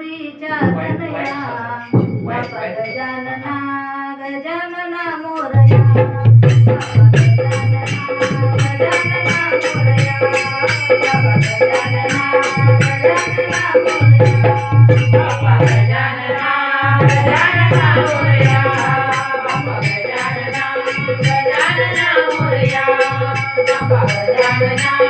गौरीच्या Tanaya Yeah.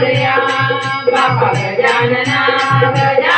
Morya Baba Gajanana Gajanana